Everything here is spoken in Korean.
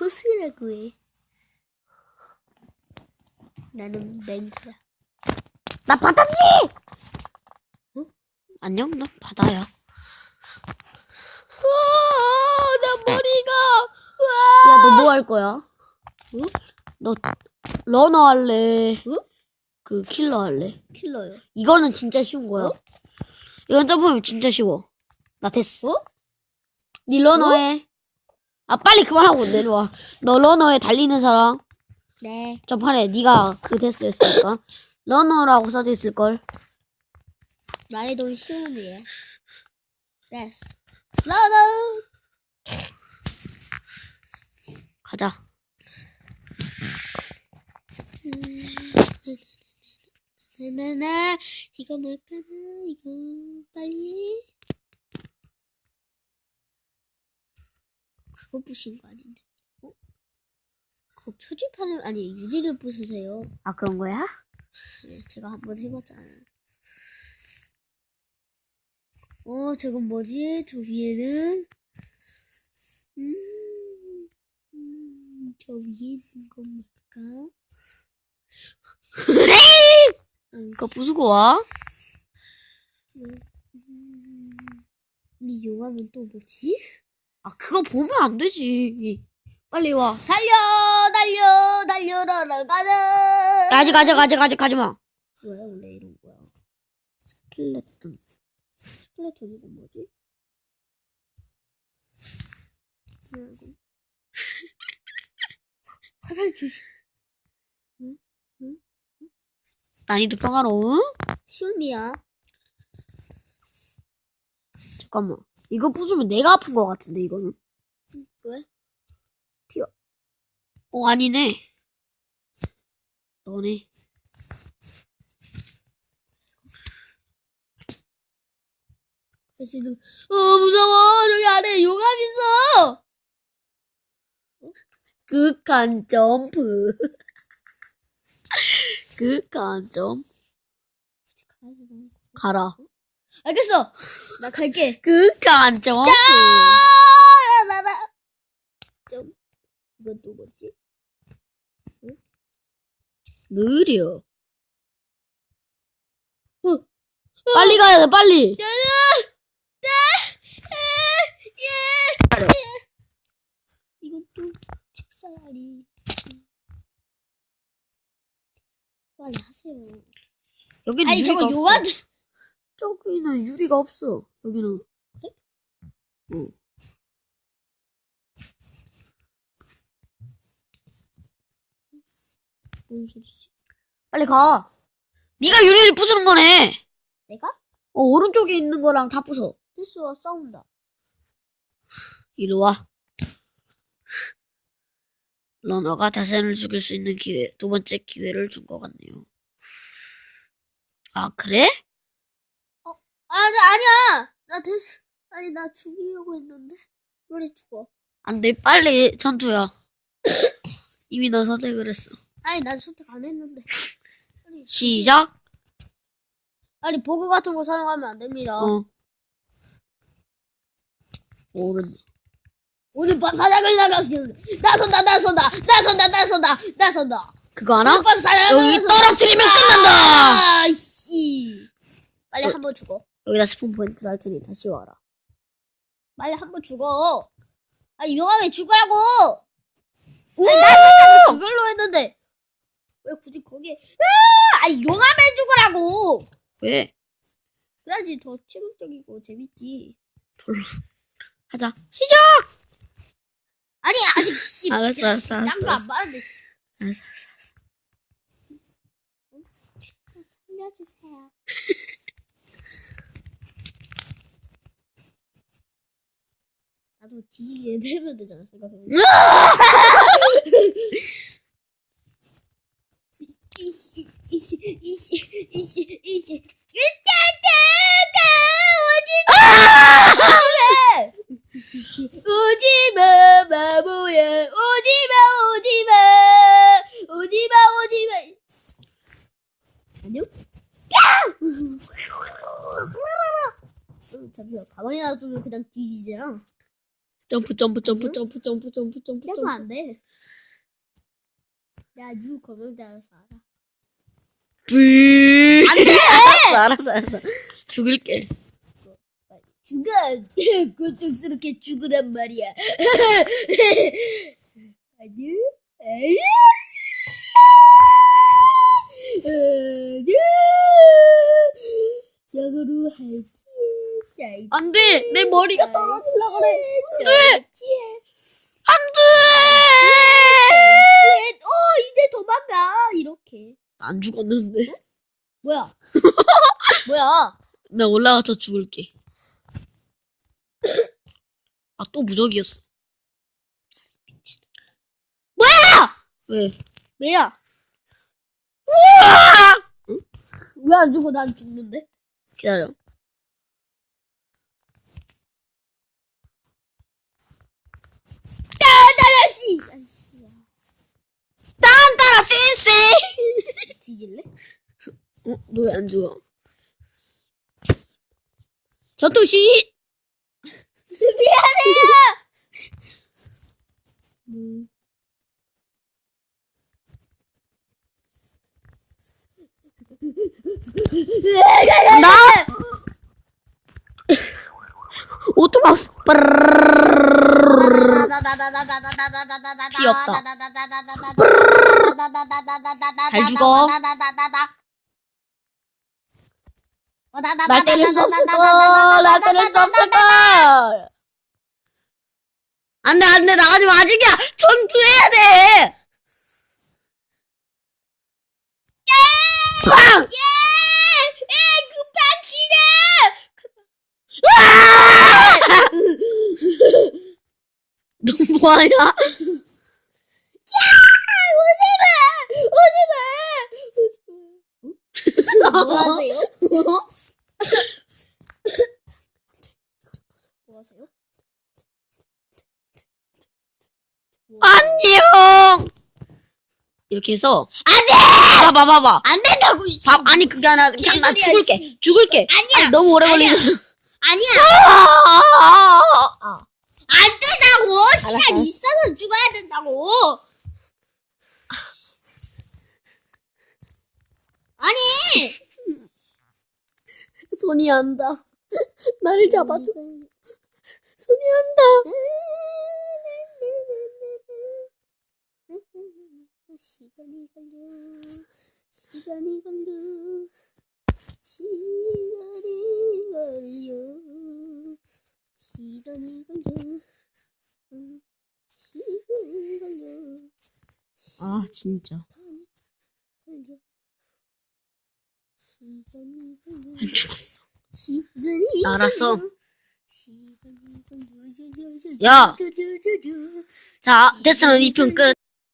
호스라고 해. 나는 맹크야. 나 바다지! 안녕, 난 바다야. 우와, 나 머리가. 야, 너 뭐 할 거야? 응? 너 러너 할래? 응? 그 킬러 할래? 킬러요. 이거는 진짜 쉬운 거야. 이건 점프하면 진짜 쉬워. 나 됐어. 어? 니 러너 해. 아 빨리 그만하고 내려와. 너 러너에 달리는 사람 네. 점프하래. 네가 그 됐어 했으니까. 러너라고 써져 있을 걸. 말이 너무 쉬운 애. 됐어. 라라. 가자. 나나 이거 뭘까나 이거 빨리 그거 부신 거 아닌데 어? 그거 표지판을 아니 유리를 부수세요 아 그런 거야? 네, 제가 한번 해봤잖아요 어 저건 뭐지 저 위에는 음, 음, 저 위에 있는 건 뭘까 그거 부수고 와. 음, 이 용암은 또 뭐지? 아 그거 보면 안 되지. 빨리 와. 달려 달려 달려라 가자 가지 가지 가지 가지 가지 마. 왜 원래 이런 거야 스켈레톤. 스켈레톤 이건 뭐지? 뭐야 이거 화살 조심 난이도 평화로운. 시험이야 잠깐만. 이거 부수면 내가 아픈 거 같은데 이거는. 왜? 어 아니네. 너네. 지금 어 무서워 저기 안에 용암 있어 극한 점프. 극한 점. 가라. 알겠어 나 갈게 점프. 라라라 좀 이건 또 뭐지? 느려. 빨리 가야 돼, 빨리. 또 책사야리. 빨리 하세요. 여기는 아니 저거 없어. 요가드 저기는 유리가 없어. 여기는. 응. 뭔 소리지? 빨리 가. 네가 유리를 부수는 거네. 내가? 어, 오른쪽에 있는 거랑 다 부숴. 필수와 싸운다. 이리 와. 러너가 대선을 죽일 수 있는 기회, 두 번째 기회를 준 것 같네요. 아, 그래? 나 됐어. 아니 나 죽이려고 했는데 빨리 죽어. 안 돼, 빨리 전투야. 이미 너 선택을 했어. 아니 난 선택 안 했는데. 빨리 시작. 아니 보그 같은 거 사용하면 안 됩니다. 어. 오른. 오늘 밤 사냥을 나갔습니다. 나선다 나선다 나선다 나선다 나선다. 그거 알아? 오늘 밤 사냥을 여기. 떨어뜨리면 끝난다! 아씨. 빨리 어. 한번 죽어. 여기다 스폰 포인트를 할 테니 다시 와라. 빨리 한 번 죽어. 아니 용암에 죽으라고. 우! 나 죽으려 했는데 왜 굳이 거기에? 으아! 아니 용암에 죽으라고. 왜? 그래야지 더 치명적이고 재밌지. 별로. 하자. 시작! 아니 아직 씨. 알았어, 알았어, 알았어, 알았어. 안 봤는데 씨. 알았어, 알았어, 알았어. 살려주세요. 나도 뒤에 빼면 되잖아 생각해보면. 잠시만. 가만히 놔두면 그냥 뒤지잖아 점프 점프 점프 점프 점프 점프 점프 점프. 안 돼. 내가 유 검명자라서 알아. 불. 안 돼. 알았어 알았어 알았어. 죽일게. 죽어! 고통스럽게 죽으란 말이야. 아니? 아니? 아니? 저거로 할지. 자, 안돼. 내 머리가 떨어질라 그래. 안 돼! 안 돼. 어, 이제 도망가. 이렇게. 안 죽었는데. 뭐야? 뭐야? 나 올라가서 죽을게. 아 또 무적이었어. 뭐야! 왜? 왜야? 왜안 죽어? 난 죽는데? 기다려. 따다라씨! 땅따라 센세. 뒤질래? 어? 너 왜안 죽어? 전투시. 미안해요! 나. 오토바스. 귀엽다. 잘 죽어. 날 때릴 수 없을 걸. 날 때릴 수 없을 걸. 안돼 안돼 나가지 마 아직이야. 전투해야 돼. 빵! 예! 에, 급한 너 뭐하냐? 뭐 하세요? 뭐 하세요? 안녕. 이렇게 해서 안 돼! 봐봐 봐봐. 안 된다고, 이 밥 아니 그게 아니라 그냥 나 개소리야, 죽을게 씨. 죽을게. 아니야. 아니, 너무 오래. 걸리잖아. 아니야! 아, 안 된다고! 시간 알았어. 있어서 죽어야 된다고! 아니! 손이 안다. 나를 잡아줘. 손이 안다. 시간이 걸려 시간이 걸려 시간이 걸려 시간이 걸려 음, 시간이 걸려 아 진짜 걸려 시간이 걸려. 시간이 알았어. 야. 자 데스는 2편 끝.